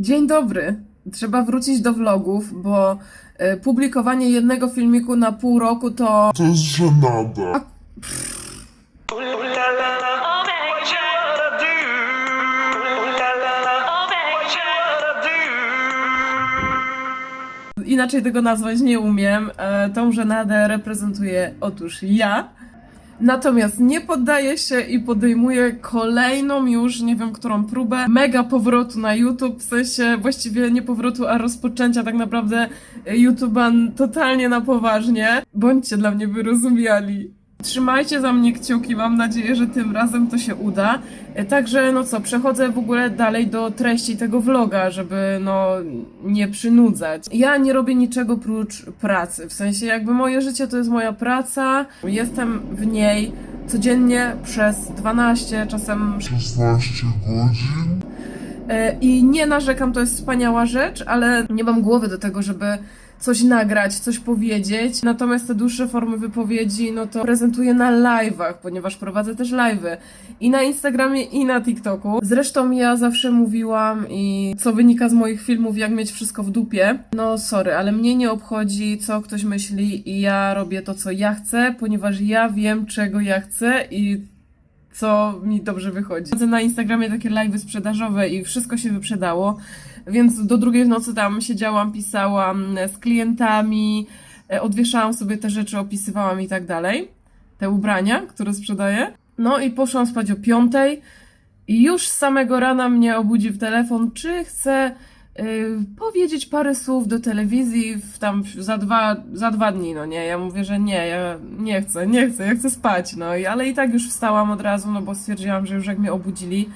Dzień dobry. Trzeba wrócić do vlogów, bo e, publikowanie jednego filmiku na pół roku to. To jest żenada. Inaczej tego nazwać nie umiem. E, Tą żenadę reprezentuję otóż ja. Natomiast nie poddaję się i podejmuję kolejną już, nie wiem którą próbę, mega powrotu na YouTube, w sensie właściwie nie powrotu, a rozpoczęcia tak naprawdę YouTube'a totalnie na poważnie. Bądźcie dla mnie wyrozumiali. Trzymajcie za mnie kciuki, mam nadzieję, że tym razem to się uda. E, Także, no co, przechodzę w ogóle dalej do treści tego vloga, żeby, no, nie przynudzać. Ja nie robię niczego prócz pracy, w sensie jakby moje życie to jest moja praca, jestem w niej codziennie przez 12, czasem 16 godzin. E, I nie narzekam, to jest wspaniała rzecz, ale nie mam głowy do tego, żeby coś nagrać, coś powiedzieć. Natomiast te dłuższe formy wypowiedzi, no to prezentuję na live'ach, ponieważ prowadzę też live'y. I na Instagramie, i na TikToku. Zresztą ja zawsze mówiłam i co wynika z moich filmów, jak mieć wszystko w dupie. No sorry, ale mnie nie obchodzi, co ktoś myśli i ja robię to, co ja chcę, ponieważ ja wiem, czego ja chcę i co mi dobrze wychodzi. Chodzę na Instagramie takie live'y sprzedażowe i wszystko się wyprzedało, więc do drugiej w nocy tam siedziałam, pisałam z klientami, e, odwieszałam sobie te rzeczy, opisywałam i tak dalej, te ubrania, które sprzedaję. No i poszłam spać o piątej i już z samego rana mnie obudził telefon, czy chcę y, powiedzieć parę słów do telewizji w tam za dwa, za dwa dni, no nie, ja mówię, że nie, ja nie chcę, nie chcę, ja chcę spać, no i ale i tak już wstałam od razu, no bo stwierdziłam, że już jak mnie obudzili,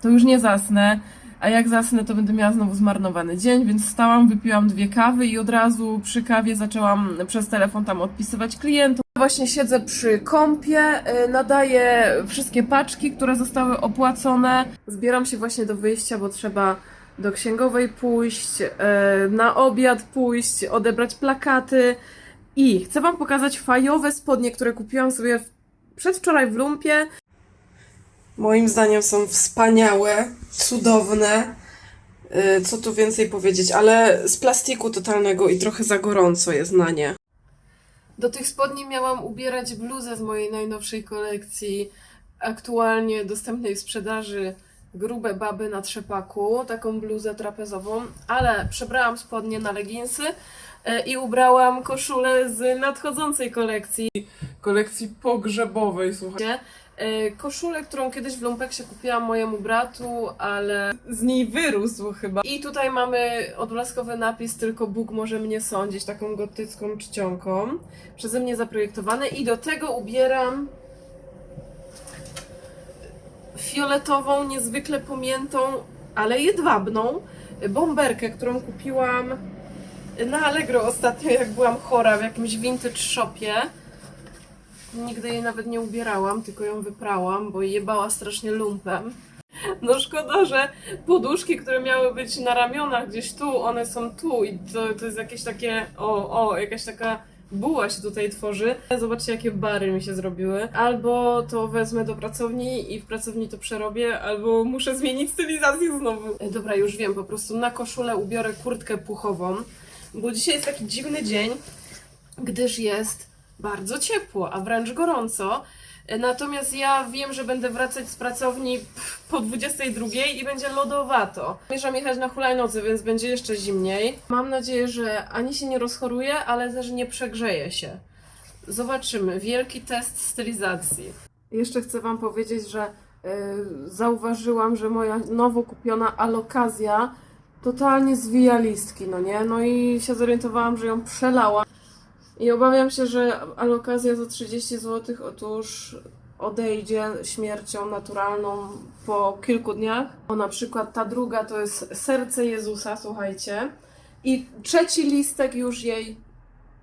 to już nie zasnę, a jak zasnę, to będę miała znowu zmarnowany dzień, więc wstałam, wypiłam dwie kawy i od razu przy kawie zaczęłam przez telefon tam odpisywać klientów. Właśnie siedzę przy kąpie, y, nadaję wszystkie paczki, które zostały opłacone. Zbieram się właśnie do wyjścia, bo trzeba do księgowej pójść, y, na obiad pójść, odebrać plakaty. I chcę Wam pokazać fajowe spodnie, które kupiłam sobie przedwczoraj w lumpie. Moim zdaniem są wspaniałe, cudowne. Y, Co tu więcej powiedzieć, ale z plastiku totalnego i trochę za gorąco jest na nie. Do tych spodni miałam ubierać bluzę z mojej najnowszej kolekcji, aktualnie dostępnej w sprzedaży grube baby na trzepaku, taką bluzę trapezową, ale przebrałam spodnie na leginsy e, i ubrałam koszulę z nadchodzącej kolekcji, kolekcji pogrzebowej, słuchajcie. E, Koszulę, którą kiedyś w Lumpeksie kupiłam mojemu bratu, ale z niej wyrósł chyba. I tutaj mamy odblaskowy napis tylko Bóg może mnie sądzić, taką gotycką czcionką, przeze mnie zaprojektowane i do tego ubieram fioletową, niezwykle pomiętą, ale jedwabną bomberkę, którą kupiłam na Allegro ostatnio, jak byłam chora w jakimś vintage shopie. Nigdy jej nawet nie ubierałam, tylko ją wyprałam, bo jebała strasznie lumpem. No szkoda, że poduszki, które miały być na ramionach gdzieś tu, one są tu i to, to jest jakieś takie, o, o, jakaś taka buła się tutaj tworzy. Zobaczcie, jakie bary mi się zrobiły. Albo to wezmę do pracowni i w pracowni to przerobię, albo muszę zmienić stylizację znowu. E, Dobra, już wiem, po prostu na koszulę ubiorę kurtkę puchową, bo dzisiaj jest taki dziwny dzień, gdyż jest bardzo ciepło, a wręcz gorąco. Natomiast ja wiem, że będę wracać z pracowni po 22 i będzie lodowato. Zamierzam jechać na hulajnodze, więc będzie jeszcze zimniej. Mam nadzieję, że ani się nie rozchoruję, ale też nie przegrzeję się. Zobaczymy. Wielki test stylizacji. Jeszcze chcę Wam powiedzieć, że yy, zauważyłam, że moja nowo kupiona alokazja totalnie zwija listki, no nie? No i się zorientowałam, że ją przelała. I obawiam się, że alokazja za 30 zł otóż odejdzie śmiercią naturalną po kilku dniach. O na przykład ta druga to jest serce Jezusa, słuchajcie. I trzeci listek już jej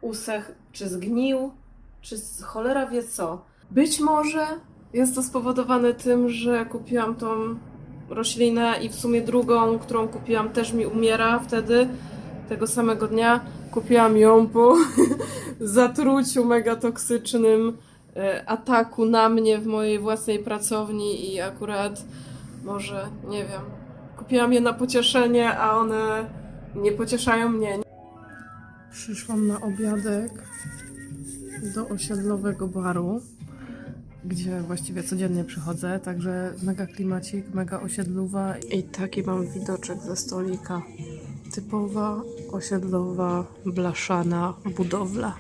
usech, czy zgnił, czy cholera wie co. Być może jest to spowodowane tym, że kupiłam tą roślinę i w sumie drugą, którą kupiłam też mi umiera wtedy, tego samego dnia. Kupiłam ją po zatruciu mega toksycznym e, ataku na mnie w mojej własnej pracowni i akurat może, nie wiem, kupiłam je na pocieszenie, a one nie pocieszają mnie. Przyszłam na obiadek do osiedlowego baru, gdzie właściwie codziennie przychodzę, także mega klimacik, mega osiedlowa i taki mam widoczek ze stolika. Typowa osiedlowa, blaszana budowla.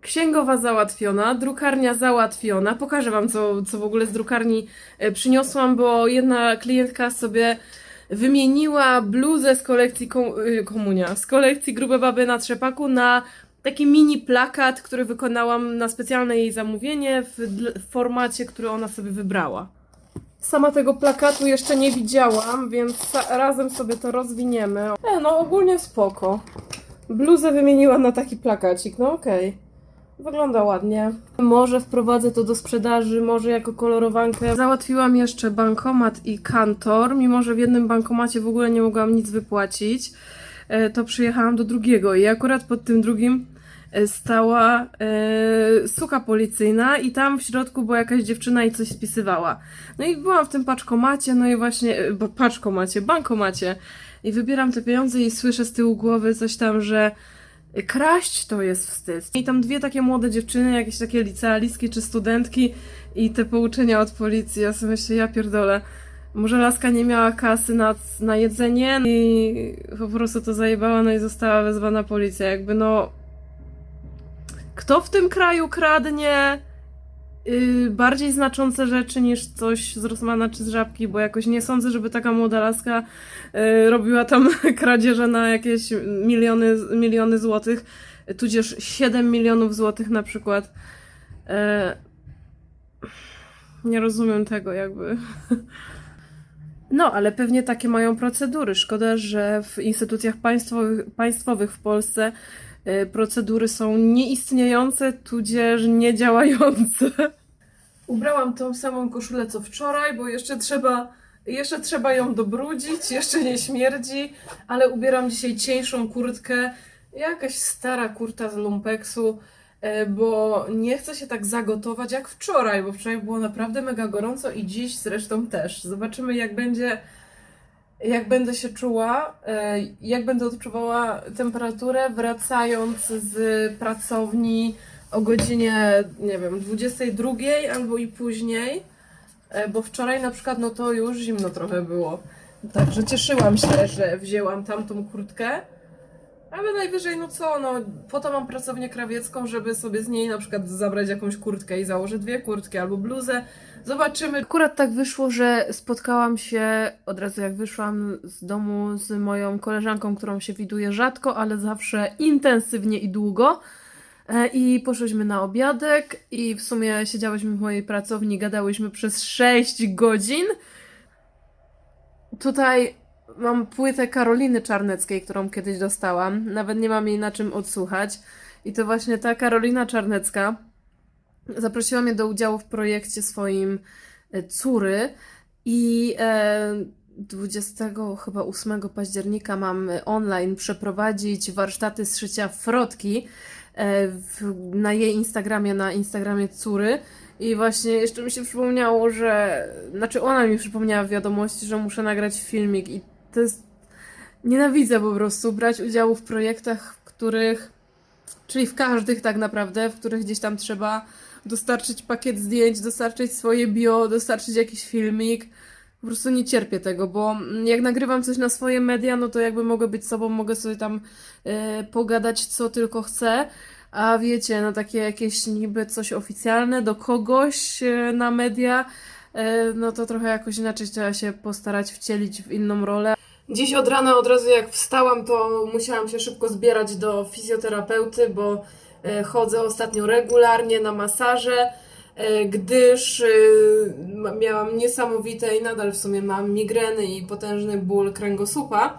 Księgowa załatwiona, drukarnia załatwiona. Pokażę Wam, co, co w ogóle z drukarni e, przyniosłam, bo jedna klientka sobie wymieniła bluzę z kolekcji kom, y, Komunia, z kolekcji Grube Baby na Trzepaku na taki mini plakat, który wykonałam na specjalne jej zamówienie w, w formacie, który ona sobie wybrała. Sama tego plakatu jeszcze nie widziałam, więc razem sobie to rozwiniemy. E, no ogólnie spoko. Bluzę wymieniła na taki plakacik, no okej. Wygląda ładnie. Może wprowadzę to do sprzedaży, może jako kolorowankę. Załatwiłam jeszcze bankomat i kantor, mimo że w jednym bankomacie w ogóle nie mogłam nic wypłacić. e, To przyjechałam do drugiego i akurat pod tym drugim stała e, suka policyjna i tam w środku była jakaś dziewczyna i coś spisywała. No i byłam w tym paczkomacie, no i właśnie, e, bo- paczkomacie, bankomacie i wybieram te pieniądze i słyszę z tyłu głowy coś tam, że kraść to jest wstyd. I tam dwie takie młode dziewczyny, jakieś takie licealistki czy studentki i te pouczenia od policji. Ja sobie myślę, ja pierdolę. Może laska nie miała kasy na, na jedzenie i po prostu to zajebała, no i została wezwana policja. Jakby no... Kto w tym kraju kradnie yy, bardziej znaczące rzeczy niż coś z Rosmana czy z Żabki, bo jakoś nie sądzę, żeby taka młoda laska yy, robiła tam kradzieże na jakieś miliony, miliony złotych, tudzież 7 milionów złotych na przykład. Yy, nie rozumiem tego jakby. No, ale pewnie takie mają procedury. Szkoda, że w instytucjach państwowych, państwowych w Polsce procedury są nieistniejące, tudzież niedziałające. Ubrałam tą samą koszulę co wczoraj, bo jeszcze trzeba, jeszcze trzeba ją dobrudzić, jeszcze nie śmierdzi, ale ubieram dzisiaj cieńszą kurtkę, jakaś stara kurta z lumpeksu, e, bo nie chcę się tak zagotować jak wczoraj, bo wczoraj było naprawdę mega gorąco i dziś zresztą też. Zobaczymy jak będzie, jak będę się czuła, e, jak będę odczuwała temperaturę wracając z pracowni o godzinie, nie wiem, 22 albo i później, e, bo wczoraj na przykład no to już zimno trochę było. Także cieszyłam się, że wzięłam tamtą kurtkę. Ale najwyżej, no co, no po to mam pracownię krawiecką, żeby sobie z niej na przykład zabrać jakąś kurtkę i założę dwie kurtki albo bluzę. Zobaczymy. Akurat tak wyszło, że spotkałam się od razu jak wyszłam z domu z moją koleżanką, którą się widuję rzadko, ale zawsze intensywnie i długo. E, I poszłyśmy na obiadek i w sumie siedziałyśmy w mojej pracowni, gadałyśmy przez 6 godzin. Tutaj mam płytę Karoliny Czarneckiej, którą kiedyś dostałam. Nawet nie mam jej na czym odsłuchać. I to właśnie ta Karolina Czarnecka zaprosiła mnie do udziału w projekcie swoim e, córy i e, 20 chyba 8 października mam online przeprowadzić warsztaty z szycia frotki e, na jej Instagramie, na Instagramie córy. I właśnie jeszcze mi się przypomniało, że. Znaczy, ona mi przypomniała wiadomości, że muszę nagrać filmik, i to jest. Nienawidzę po prostu brać udziału w projektach, w których. Czyli w każdych tak naprawdę, w których gdzieś tam trzeba dostarczyć pakiet zdjęć, dostarczyć swoje bio, dostarczyć jakiś filmik. Po prostu nie cierpię tego, bo jak nagrywam coś na swoje media, no to jakby mogę być sobą, mogę sobie tam e, pogadać co tylko chcę. A wiecie, no takie jakieś niby coś oficjalne do kogoś e, na media, e, no to trochę jakoś inaczej trzeba się postarać wcielić w inną rolę. Dziś od rana, od razu jak wstałam, to musiałam się szybko zbierać do fizjoterapeuty, bo chodzę ostatnio regularnie na masaże, e, gdyż e, miałam niesamowite i nadal w sumie mam migreny i potężny ból kręgosłupa,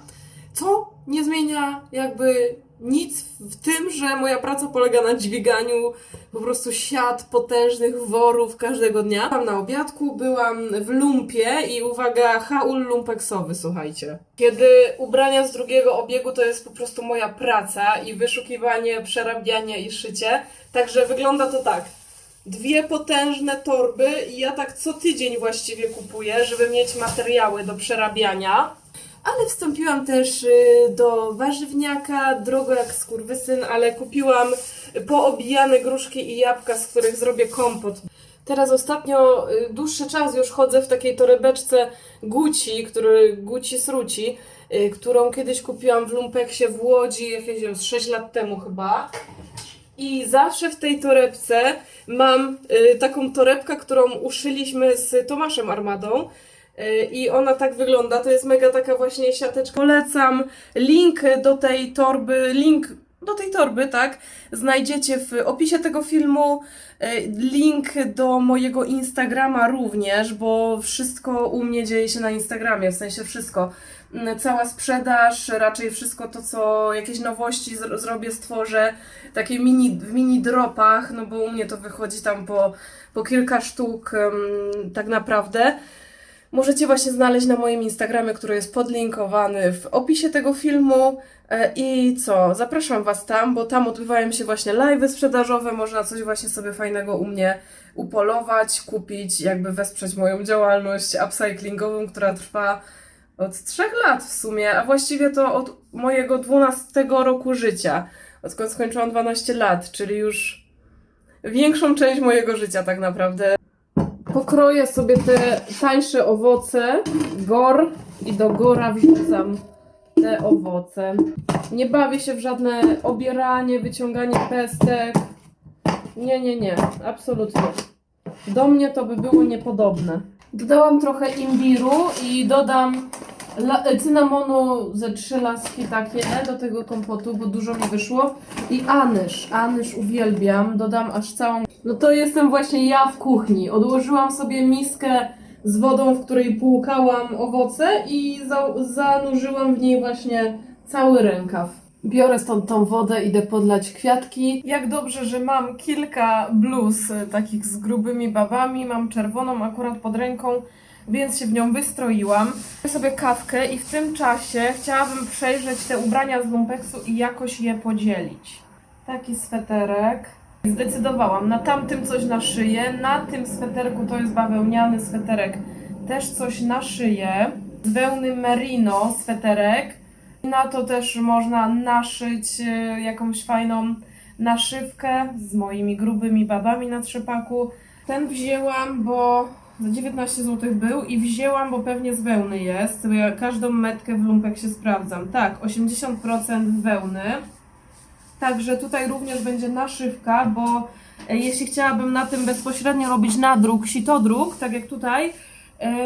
co nie zmienia jakby nic w tym, że moja praca polega na dźwiganiu po prostu siat potężnych worów każdego dnia. Byłam na obiadku, byłam w lumpie i uwaga, haul lumpeksowy, słuchajcie. Kiedy ubrania z drugiego obiegu to jest po prostu moja praca i wyszukiwanie, przerabianie i szycie, także wygląda to tak. Dwie potężne torby i ja tak co tydzień właściwie kupuję, żeby mieć materiały do przerabiania. Ale wstąpiłam też y, do warzywniaka, drogo jak skurwysyn, ale kupiłam poobijane gruszki i jabłka, z których zrobię kompot. Teraz ostatnio y, dłuższy czas już chodzę w takiej torebeczce Guci, który Guci Sruci, y, którą kiedyś kupiłam w Lumpeksie w Łodzi, jakieś nie wiem, z 6 lat temu chyba. I zawsze w tej torebce mam taką torebkę, którą uszyliśmy z Tomaszem Armadą. Y, I ona tak wygląda. To jest mega taka właśnie siateczka. Polecam link do tej torby, link do tej torby, tak? Znajdziecie w opisie tego filmu. Y, Link do mojego Instagrama również, bo wszystko u mnie dzieje się na Instagramie, w sensie wszystko. Mm, Cała sprzedaż, raczej wszystko to, co jakieś nowości zro- zrobię, stworzę, takie mini, w mini dropach, no bo u mnie to wychodzi tam po, po kilka sztuk tak naprawdę. Możecie właśnie znaleźć na moim Instagramie, który jest podlinkowany w opisie tego filmu. E, I co? Zapraszam Was tam, bo tam odbywają się właśnie live'y sprzedażowe. Można coś właśnie sobie fajnego u mnie upolować, kupić, jakby wesprzeć moją działalność upcyclingową, która trwa od trzech lat w sumie, a właściwie to od mojego 12 roku życia, odkąd skończyłam 12 lat, czyli już większą część mojego życia tak naprawdę. Pokroję sobie te tańsze owoce, gor i do gora wrzucam te owoce. Nie bawię się w żadne obieranie, wyciąganie pestek. Nie, nie, nie, absolutnie. Do mnie to by było niepodobne. Dodałam trochę imbiru i dodam la- cynamonu ze trzy laski takie do tego kompotu, bo dużo mi wyszło. I anyż, anyż uwielbiam, dodam aż całą. No to jestem właśnie ja w kuchni. Odłożyłam sobie miskę z wodą, w której płukałam owoce i za- zanurzyłam w niej właśnie cały rękaw. Biorę stąd tą wodę, idę podlać kwiatki. Jak dobrze, że mam kilka bluz y, takich z grubymi babami. Mam czerwoną akurat pod ręką, więc się w nią wystroiłam. Robię sobie kawkę i w tym czasie chciałabym przejrzeć te ubrania z lumpeksu i jakoś je podzielić. Taki sweterek. Zdecydowałam, na tamtym coś na szyję, na tym sweterku to jest bawełniany sweterek, też coś na szyję. Z wełny merino sweterek. Na to też można naszyć e, jakąś fajną naszywkę z moimi grubymi babami na trzepaku. Ten wzięłam, bo za 19 zł był i wzięłam, bo pewnie z wełny jest. Ja każdą metkę w lumpek się sprawdzam. Tak, 80% wełny. Także tutaj również będzie naszywka, bo e, jeśli chciałabym na tym bezpośrednio robić nadruk, sitodruk, tak jak tutaj,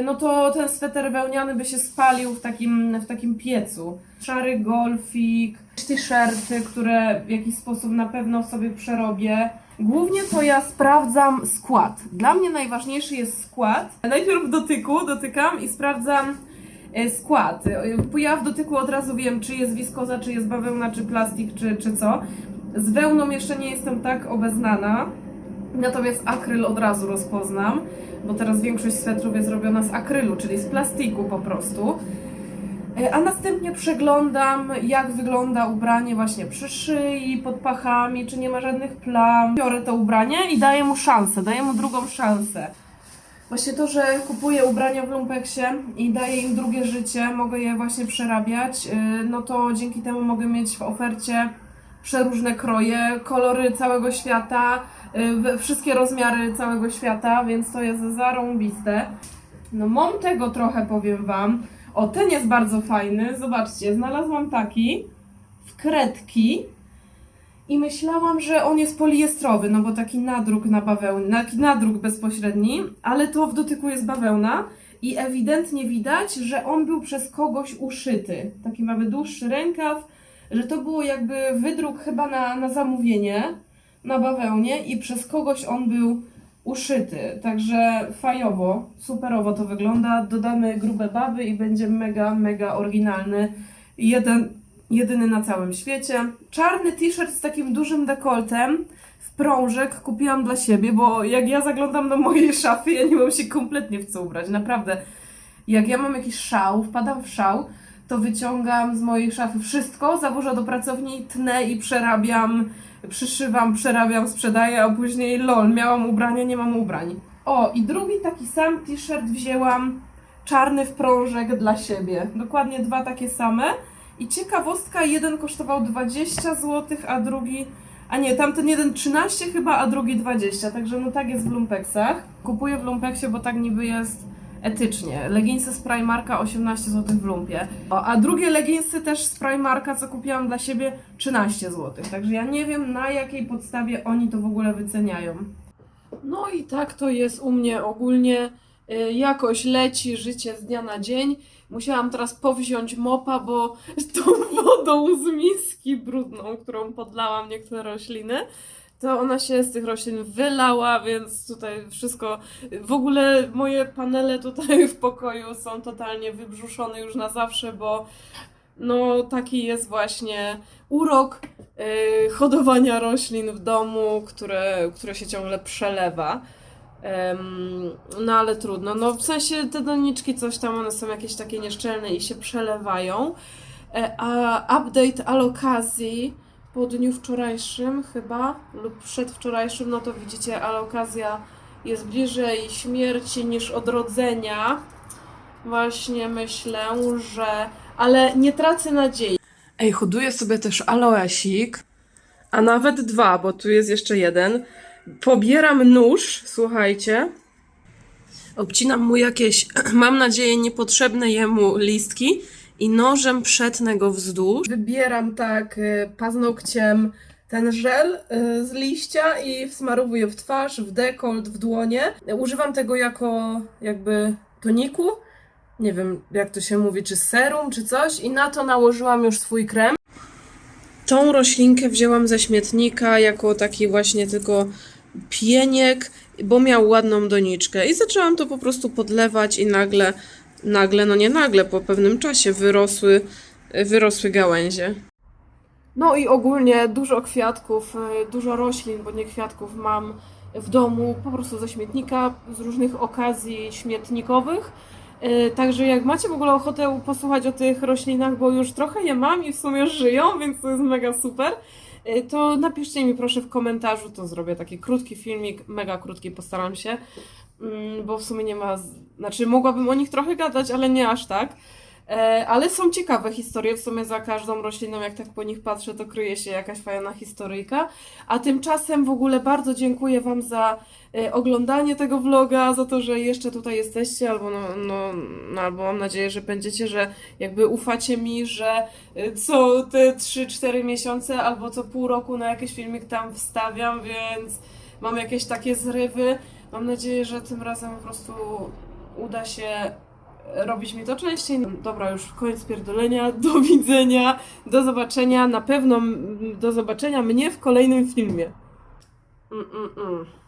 no to ten sweter wełniany by się spalił w takim, w takim piecu. Szary golfik, t-shirty, które w jakiś sposób na pewno sobie przerobię. Głównie to ja sprawdzam skład. Dla mnie najważniejszy jest skład. Najpierw w dotyku dotykam i sprawdzam e, skład. E, Ja w dotyku od razu wiem, czy jest wiskoza, czy jest bawełna, czy plastik, czy, czy co. Z wełną jeszcze nie jestem tak obeznana. Natomiast akryl od razu rozpoznam, bo teraz większość swetrów jest robiona z akrylu, czyli z plastiku po prostu. E, A następnie przeglądam, jak wygląda ubranie właśnie przy szyi, pod pachami, czy nie ma żadnych plam. Biorę to ubranie i daję mu szansę, daję mu drugą szansę. Właśnie to, że kupuję ubrania w lumpeksie i daję im drugie życie, mogę je właśnie przerabiać, yy, no to dzięki temu mogę mieć w ofercie przeróżne kroje, kolory całego świata, we- wszystkie rozmiary całego świata, więc to jest zarąbiste. No mam tego trochę, powiem Wam. O, ten jest bardzo fajny, zobaczcie, znalazłam taki w kredki i myślałam, że on jest poliestrowy, no bo taki nadruk na bawełnie, taki nadruk bezpośredni, ale to w dotyku jest bawełna i ewidentnie widać, że on był przez kogoś uszyty. Taki mamy dłuższy rękaw, że to było jakby wydruk chyba na, na zamówienie, na bawełnie i przez kogoś on był uszyty. Także fajowo, superowo to wygląda. Dodamy grube baby i będzie mega, mega oryginalny. Jeden, jedyny na całym świecie. Czarny t-shirt z takim dużym dekoltem w prążek kupiłam dla siebie, bo jak ja zaglądam do mojej szafy, ja nie mam się kompletnie w co ubrać. Naprawdę. Jak ja mam jakiś szał, wpadam w szał, to wyciągam z mojej szafy wszystko, zawożę do pracowni, tnę i przerabiam, przyszywam, przerabiam, sprzedaję, a później lol, miałam ubrania, nie mam ubrań. O, i drugi taki sam t-shirt wzięłam czarny wprążek dla siebie. Dokładnie dwa takie same. I ciekawostka, jeden kosztował 20 zł, a drugi... A nie, tamten jeden 13 chyba, a drugi 20. Także no tak jest w lumpeksach. Kupuję w lumpeksie, bo tak niby jest etycznie. Leginsy z Primarka 18 zł w lumpie. A drugie leginsy też z Primarka, co kupiłam dla siebie 13 zł. Także ja nie wiem na jakiej podstawie oni to w ogóle wyceniają. No i tak to jest u mnie ogólnie. Y, Jakoś leci życie z dnia na dzień. Musiałam teraz powziąć mopa, bo tą wodą z miski brudną, którą podlałam niektóre rośliny, to ona się z tych roślin wylała, więc tutaj wszystko, w ogóle moje panele tutaj w pokoju są totalnie wybrzuszone już na zawsze, bo no taki jest właśnie urok y, hodowania roślin w domu, które, które się ciągle przelewa. No ale trudno. No w sensie te doniczki coś tam, one są jakieś takie nieszczelne i się przelewają. E, a update alokazji po dniu wczorajszym chyba lub przedwczorajszym, no to widzicie, alokazja jest bliżej śmierci niż odrodzenia. Właśnie myślę, że... Ale nie tracę nadziei. Ej, hoduję sobie też aloesik, a nawet dwa, bo tu jest jeszcze jeden. Pobieram nóż, słuchajcie. Obcinam mu jakieś, mam nadzieję, niepotrzebne jemu listki i nożem przetnę go wzdłuż. Wybieram tak y, paznokciem ten żel y, z liścia i wsmarowuję w twarz, w dekolt, w dłonie. Używam tego jako jakby toniku. Nie wiem, jak to się mówi, czy serum, czy coś. I na to nałożyłam już swój krem. Tą roślinkę wzięłam ze śmietnika jako taki właśnie tylko pieniek, bo miał ładną doniczkę. I zaczęłam to po prostu podlewać i nagle, nagle, no nie nagle, po pewnym czasie wyrosły, wyrosły gałęzie. No i ogólnie dużo kwiatków, y, dużo roślin, bo nie kwiatków mam w domu po prostu ze śmietnika, z różnych okazji śmietnikowych. Y, Także jak macie w ogóle ochotę posłuchać o tych roślinach, bo już trochę je mam i w sumie żyją, więc to jest mega super, y, to napiszcie mi proszę w komentarzu, to zrobię taki krótki filmik, mega krótki postaram się, mm, bo w sumie nie ma, znaczy mogłabym o nich trochę gadać, ale nie aż tak. E, Ale są ciekawe historie, w sumie za każdą rośliną, jak tak po nich patrzę, to kryje się jakaś fajna historyjka. A tymczasem w ogóle bardzo dziękuję Wam za e, oglądanie tego vloga, za to, że jeszcze tutaj jesteście, albo, no, no, no, albo mam nadzieję, że będziecie, że jakby ufacie mi, że e, co te 3-4 miesiące albo co pół roku na jakiś filmik tam wstawiam, więc mam jakieś takie zrywy. Mam nadzieję, że tym razem po prostu uda się robić mi to częściej. Dobra, już koniec pierdolenia. Do widzenia, do zobaczenia. Na pewno do zobaczenia mnie w kolejnym filmie. Mm, mm, mm.